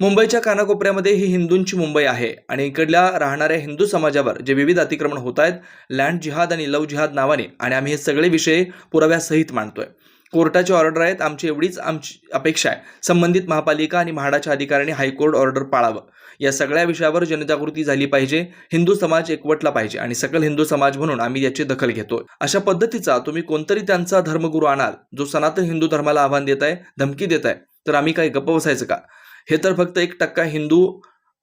मुंबईच्या कानाकोपऱ्यामध्ये ही हिंदूंची मुंबई आहे आणि इकडल्या राहणाऱ्या हिंदू समाजावर जे विविध अतिक्रमण होत आहेत लँड जिहाद आणि लव जिहाद नावाने आणि आम्ही हे सगळे विषय पुराव्यासहित मांडतोय. कोर्टाची ऑर्डर आहेत आमची एवढीच आमची अपेक्षा आहे. संबंधित महापालिका आणि म्हाडाच्या अधिकाऱ्यांनी हायकोर्ट ऑर्डर पाळावं. या सगळ्या विषयावर जनजागृती झाली पाहिजे हिंदू समाज एकवटला पाहिजे आणि सकल हिंदू समाज म्हणून आम्ही याची दखल घेतो अशा पद्धतीचा तुम्ही कोणतरी त्यांचा धर्मगुरू आणाल जो सनातन हिंदू धर्माला आव्हान देत आहे धमकी देत आहे तर आम्ही काही गप्प बसायचं का? हे तर फक्त एक टक्का हिंदू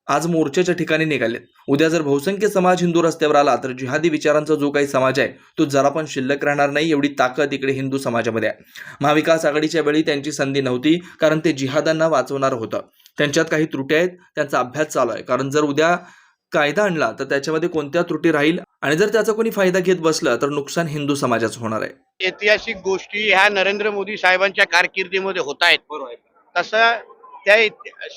आज मोर्चाच्या ठिकाणी निघालेत. उद्या जर बहुसंख्य समाज हिंदू रस्त्यावर आला तर जिहादी विचारांचा जो काही समाज आहे तो जरा पण शिल्लक राहणार नाही एवढी ताकद इकडे हिंदू समाजामध्ये आहे. महाविकास आघाडीच्या वेळी त्यांची संधी नव्हती कारण ते जिहादांना वाचवणार होतं. त्यांच्यात काही त्रुटी आहेत त्यांचा अभ्यास चालू आहे. कारण जर उद्या कायदा आणला तर त्याच्यामध्ये कोणत्या त्रुटी राहील? आणि जर त्याचा कोणी फायदा घेत बसलं तर नुकसान हिंदू समाजाचं होणार आहे. ऐतिहासिक गोष्टी ह्या नरेंद्र मोदी साहेबांच्या कारकिर्दीमध्ये होत आहेत. तसं त्या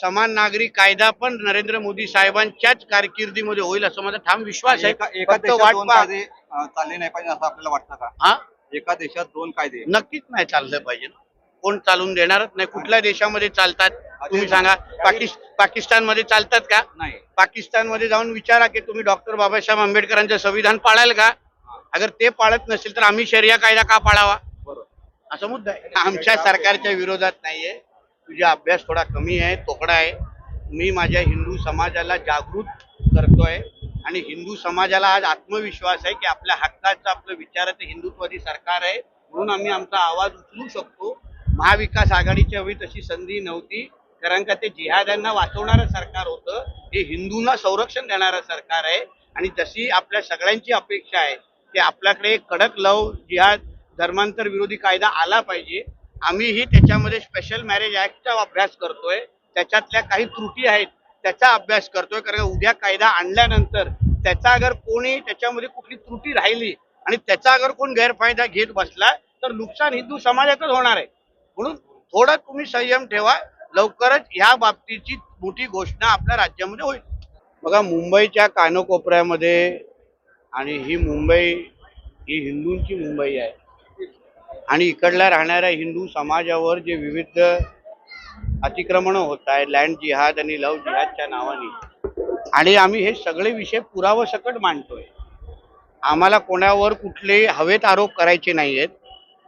समान नागरी कायदा पण नरेंद्र मोदी साहेबांच्याच कारकिर्दीमध्ये होईल असं माझा ठाम विश्वास आहे. चालले नाही पाहिजे असं आपल्याला वाटतं का? हा? एका देशात दोन कायदे. नक्कीच नाही चाललं पाहिजे ना. कोण चालून देणारच नाही. कुठल्या देशामध्ये चालतात तुम्ही सांगा. पाकिस पाकिस्तानमध्ये चालतात का? नाही. पाकिस्तानमध्ये जाऊन विचारा की तुम्ही डॉक्टर बाबासाहेब आंबेडकरांचं संविधान पाळाल का? अगर ते पाळत नसेल तर आम्ही शरिया कायदा का पाळावा? बरोबर. असा मुद्दा आहे. आमच्या सरकारच्या विरोधात नाहीये. तुझा अभ्यास थोडा कमी आहे तोकडा आहे. मी माझ्या हिंदू समाजाला जागृत करतोय आणि हिंदू समाजाला आज आत्मविश्वास आहे की आपल्या हक्काचं आपलं विचार ते हिंदुत्वादी सरकार आहे म्हणून आम्ही आमचा आवाज उचलू शकतो. महाविकास आघाडीच्या वेळी तशी संधी नव्हती कारण का ते जिहाद्यांना वाचवणारं सरकार होतं. हे हिंदूंना संरक्षण देणारं सरकार आहे आणि जशी आपल्या सगळ्यांची अपेक्षा आहे की आपल्याकडे कडक लव जिहाद धर्मांतर विरोधी कायदा आला पाहिजे आम्हीही त्याच्यामध्ये स्पेशल मॅरेज ऍक्टचा अभ्यास करतोय. त्याच्यातल्या काही त्रुटी आहेत त्याचा अभ्यास करतोय. कारण उद्या कायदा आणल्यानंतर त्याचा अगर कोणी त्याच्यामध्ये कुठली त्रुटी राहिली आणि त्याचा अगर कोण गैरफायदा घेत बसला तर नुकसान हिंदू समाजातच होणार आहे. म्हणून थोडं तुम्ही संयम ठेवा. लवकरच ह्या बाबतीची मोठी घोषणा आपल्या राज्यामध्ये होईल. बघा मुंबईच्या कानोकोपऱ्यामध्ये आणि ही मुंबई ही हिंदूंची मुंबई आहे. आणि इकडल्या राहणाऱ्या हिंदू समाजावर जे विविध अतिक्रमणं होत आहे लँड जिहाद आणि लव जिहादच्या नावाने. आणि आम्ही हे सगळे विषय पुरावसकट मांडतोय. आम्हाला कोणावर कुठले हवेत आरोप करायचे नाही आहेत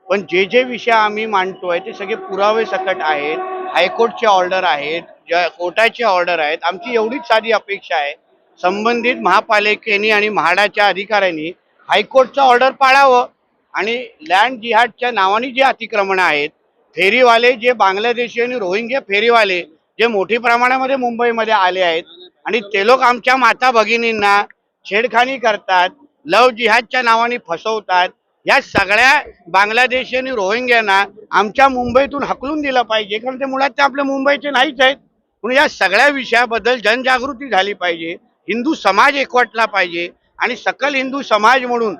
पण जे जे विषय आम्ही मांडतोय ते सगळे पुरावे सकट आहेत. हायकोर्टचे ऑर्डर आहेत ज्या कोर्टाचे ऑर्डर आहेत. आमची एवढीच साधी अपेक्षा आहे. संबंधित महापालिकेने आणि म्हाडाच्या अधिकाऱ्यांनी हायकोर्टचं ऑर्डर पाळावं. आणि लँड जिहादच्या नावाने जे अतिक्रमणं आहेत फेरीवाले जे बांगलादेशी आणि रोहिंग्या फेरीवाले जे मोठ्या प्रमाणामध्ये मुंबईमध्ये आले आहेत आणि ते लोक आमच्या माता भगिनींना छेडखानी करतात लव जिहादच्या नावाने फसवतात या सगळ्या बांगलादेशी आणि रोहिंग्यांना आमच्या मुंबईतून हकलून दिलं पाहिजे. कारण ते मुळात ते आपल्या मुंबईचे नाहीच आहेत. म्हणून या सगळ्या विषयाबद्दल जनजागृती झाली पाहिजे. हिंदू समाज एकवटला पाहिजे आणि सकल हिंदू समाज म्हणून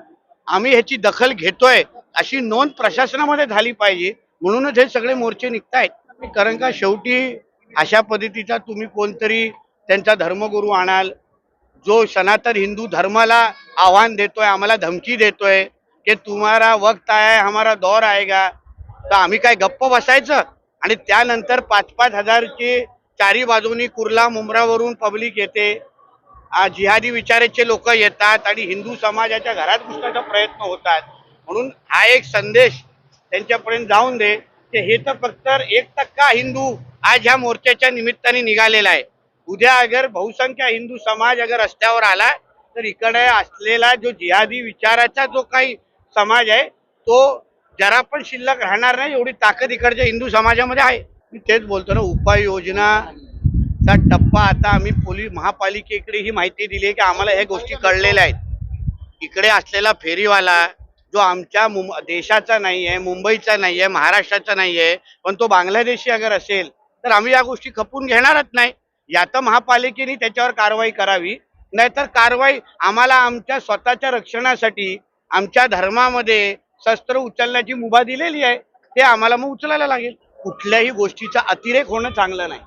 आम्ही ह्याची दखल घेतोय अशी नोंद प्रशासनामध्ये झाली पाहिजे. म्हणूनच हे सगळे मोर्चे निघतायत. कारण का शेवटी अशा पद्धतीचा तुम्ही कोणतरी त्यांचा धर्मगुरू आणाल जो सनातन हिंदू धर्माला आव्हान देतोय आम्हाला धमकी देतोय की तुम्हारा वक्त आहे हमारा दौर आहे का? तर आम्ही काय गप्प बसायचं? आणि त्यानंतर पाच पाच हजारची चारी बाजूनी कुर्ला मुंब्रावरून पब्लिक येते. जिहादी विचाराचे लोक येतात आणि हिंदू समाजाच्या घरात घुसण्याचा प्रयत्न होतात. म्हणून हा एक संदेश त्यांच्यापर्यंत जाऊन दे की हे तर फक्त एक टक्का हिंदू आज ह्या मोर्चाच्या निमित्ताने निघालेला आहे. उद्या अगर बहुसंख्य हिंदू समाज अगर रस्त्यावर आला तर इकडे असलेला जो जिहादी विचाराचा जो काही समाज आहे तो जरा पण शिल्लक राहणार नाही एवढी ताकद इकडच्या हिंदू समाजामध्ये आहे. मी तेच बोलतो ना चा टप्पा आता आम्ही पोलीस महापालिकेकडे ही माहिती दिली आहे की आम्हाला ह्या गोष्टी कळलेल्या आहेत. इकडे असलेला फेरीवाला जो आमच्या मुंब देशाचा नाही आहे मुंबईचा नाही आहे महाराष्ट्राचा नाही आहे पण तो बांगलादेशी अगर असेल तर आम्ही या गोष्टी खपून घेणारच नाही. या तर महापालिकेने त्याच्यावर कारवाई करावी. नाहीतर कारवाई आम्हाला आमच्या स्वतःच्या रक्षणासाठी आमच्या धर्मामध्ये शस्त्र उचलण्याची मुभा दिलेली आहे. ते आम्हाला मग उचलायला लागेल. कुठल्याही गोष्टीचा अतिरेक होणं चांगलं नाही.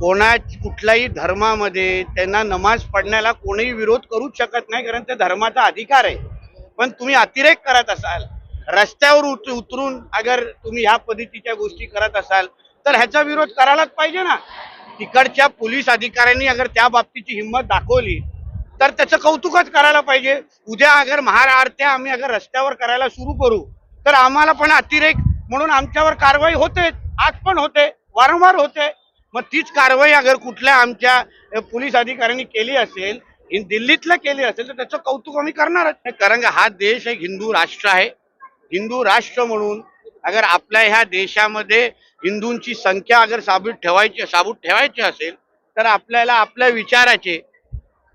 कोणा कुठल्याही धर्मामध्ये त्यांना नमाज पडण्याला कोणीही विरोध करूच शकत नाही कारण ते धर्माचा अधिकार आहे. पण तुम्ही अतिरेक करत असाल रस्त्यावर उत- उतरून अगर तुम्ही ह्या पद्धतीच्या गोष्टी करत असाल तर ह्याचा विरोध करायलाच पाहिजे ना. तिकडच्या पोलीस अधिकाऱ्यांनी अगर त्या बाबतीची हिंमत दाखवली तर त्याचं कौतुकच करायला पाहिजे. उद्या अगर महाआरत्या आम्ही अगर रस्त्यावर करायला सुरू करू तर आम्हाला पण अतिरेक म्हणून आमच्यावर कारवाई होते आज पण होते वारंवार होते. मग तीच कारवाई अगर कुठल्या आमच्या पोलीस अधिकाऱ्यांनी केली असेल दिल्लीतलं केली असेल तर त्याचं कौतुक आम्ही करणारच. कारण का हा देश एक हिंदू राष्ट्र आहे. हिंदू राष्ट्र म्हणून अगर आपल्या ह्या देशामध्ये हिंदूंची संख्या अगर साबूत ठेवायची साबूत ठेवायची असेल तर आपल्याला आपल्या विचाराचे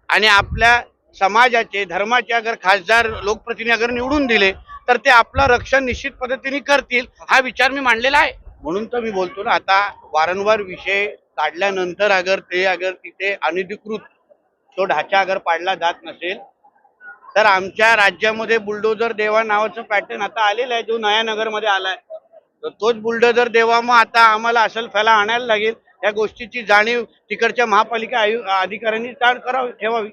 आणि आपल्या समाजाचे धर्माचे अगर खासदार लोकप्रतिनिधी अगर निवडून दिले तर ते आपलं रक्षण निश्चित पद्धतीने करतील हा विचार मी मांडलेला आहे. म्हणून तर मी बोलतो ना आता वारंवार विषय काढल्यानंतर अगर ते अगर तिथे अनधिकृत तो ढाचा अगर पाडला जात नसेल तर आमच्या राज्यामध्ये बुलडोजर देवा नावाचं पॅटर्न आता आलेलं आहे जो नयानगरमध्ये आलाय. तर तोच बुलडोजर देवा मग आता आम्हाला असल फॅला आणायला लागेल या गोष्टीची जाणीव तिकडच्या महापालिका आयु अधिकाऱ्यांनी ताण करावी ठेवावी.